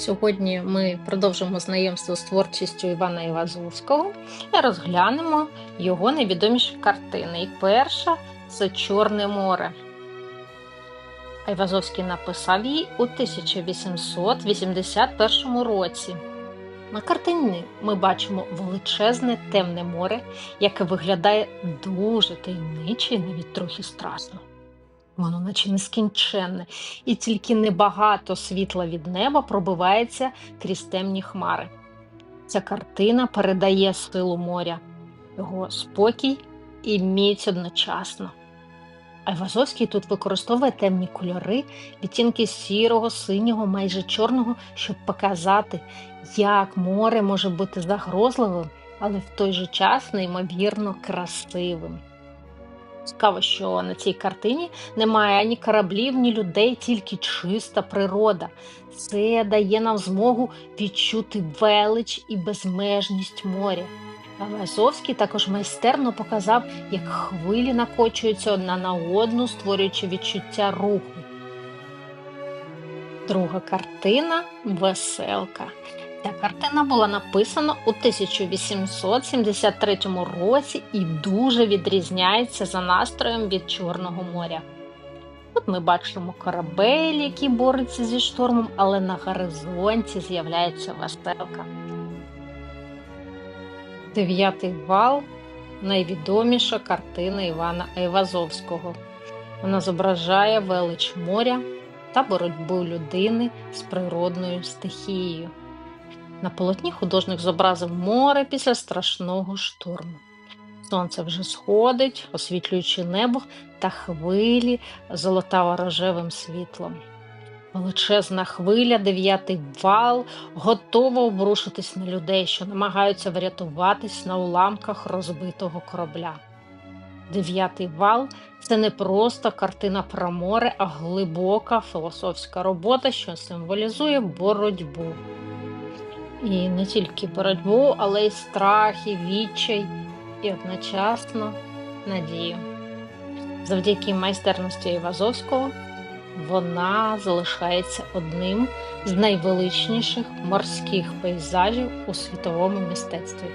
Сьогодні ми продовжимо знайомство з творчістю Івана Івазовського і розглянемо його найвідоміші картини. І перша це Чорне море. Айвазовський написав її у 1881 році. На картині ми бачимо величезне темне море, яке виглядає дуже таємниче і навіть трохи страшно. Воно наче нескінченне, і тільки небагато світла від неба пробивається крізь темні хмари. Ця картина передає силу моря, його спокій і міць одночасно. Айвазовський тут використовує темні кольори, відтінки сірого, синього, майже чорного, щоб показати, як море може бути загрозливим, але в той же час неймовірно красивим. Цікаво, що на цій картині немає ані кораблів, ні людей, тільки чиста природа. Це дає нам змогу відчути велич і безмежність моря. Азовський також майстерно показав, як хвилі накочуються одна на одну, створюючи відчуття руху. Друга картина Веселка. Ця картина була написана у 1873 році і дуже відрізняється за настроєм від Чорного моря. Тут ми бачимо корабель, який бореться зі штормом, але на горизонті з'являється веселка. Дев'ятий вал найвідоміша картина Івана Айвазовського. Вона зображає велич моря та боротьбу людини з природною стихією. На полотні художник зобразив море після страшного шторму. Сонце вже сходить, освітлюючи небо та хвилі золотаво-рожевим світлом. Величезна хвиля, дев'ятий вал, готова обрушитись на людей, що намагаються врятуватись на уламках розбитого корабля. Дев'ятий вал це не просто картина про море, а глибока філософська робота, що символізує боротьбу. І не тільки боротьбу, але й страх, і відчай, і одночасно надію. Завдяки майстерності Івазовського вона залишається одним з найвеличніших морських пейзажів у світовому мистецтві.